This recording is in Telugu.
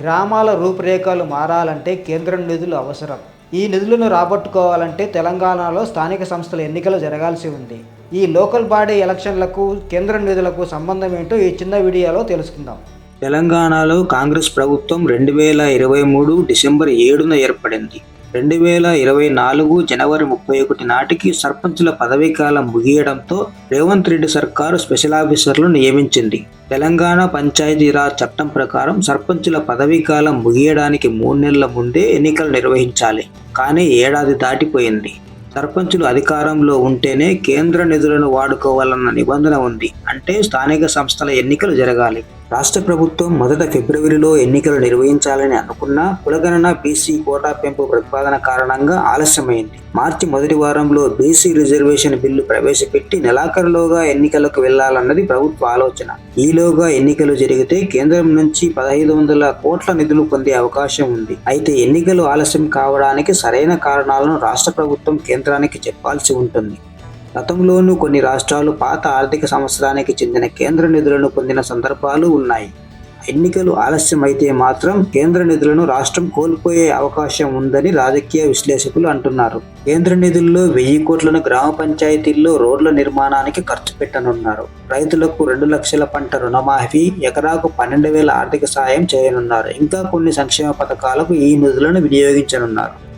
గ్రామాల రూపురేఖలు మారాలంటే కేంద్రం నిధులు అవసరం. ఈ నిధులను రాబట్టుకోవాలంటే తెలంగాణలో స్థానిక సంస్థల ఎన్నికలు జరగాల్సి ఉంది. ఈ లోకల్ బాడీ ఎలక్షన్లకు కేంద్రం నిధులకు సంబంధం ఏంటో ఈ చిన్న వీడియోలో తెలుసుకుందాం. తెలంగాణలో కాంగ్రెస్ ప్రభుత్వం రెండు వేల ఇరవై మూడు డిసెంబర్ ఏడున ఏర్పడింది. రెండు వేల ఇరవై నాలుగు జనవరి ముప్పై ఒకటి నాటికి సర్పంచుల పదవీకాలం ముగియడంతో రేవంత్ రెడ్డి సర్కారు స్పెషల్ ఆఫీసర్లు నియమించింది. తెలంగాణ పంచాయతీరాజ్ చట్టం ప్రకారం సర్పంచుల పదవీకాలం ముగియడానికి మూడు నెలల ముందే ఎన్నికలు నిర్వహించాలి. కానీ ఏడాది దాటిపోయింది. సర్పంచులు అధికారంలో ఉంటేనే కేంద్ర నిధులను వాడుకోవాలన్న నిబంధన ఉంది. అంటే స్థానిక సంస్థల ఎన్నికలు జరగాలి. రాష్ట్ర ప్రభుత్వం మొదట ఫిబ్రవరిలో ఎన్నికలు నిర్వహించాలని అనుకున్నా కులగణన బీసీ కోటా పెంపు ప్రతిపాదన కారణంగా ఆలస్యమైంది. మార్చి మొదటి వారంలో బీసీ రిజర్వేషన్ బిల్లు ప్రవేశపెట్టి నెలాఖరులోగా ఎన్నికలకు వెళ్ళాలన్నది ప్రభుత్వ ఆలోచన. ఈలోగా ఎన్నికలు జరిగితే కేంద్రం నుంచి పదహైదు వందల కోట్ల నిధులు పొందే అవకాశం ఉంది. అయితే ఎన్నికలు ఆలస్యం కావడానికి సరైన కారణాలను రాష్ట్ర ప్రభుత్వం కేంద్రానికి చెప్పాల్సి ఉంటుంది. గతంలోనూ కొన్ని రాష్ట్రాలు పాత ఆర్థిక సంవత్సరానికి చెందిన కేంద్ర నిధులను పొందిన సందర్భాలు ఉన్నాయి. ఎన్నికలు ఆలస్యమైతే మాత్రం కేంద్ర నిధులను రాష్ట్రం కోల్పోయే అవకాశం ఉందని రాజకీయ విశ్లేషకులు అంటున్నారు. కేంద్ర నిధుల్లో వెయ్యి కోట్లను గ్రామ పంచాయతీల్లో రోడ్ల నిర్మాణానికి ఖర్చు పెట్టనున్నారు. రైతులకు రెండు లక్షల పంట రుణమాఫీ ఎకరాకు పన్నెండు వేల ఆర్థిక సాయం చేయనున్నారు. ఇంకా కొన్ని సంక్షేమ పథకాలకు ఈ నిధులను వినియోగించనున్నారు.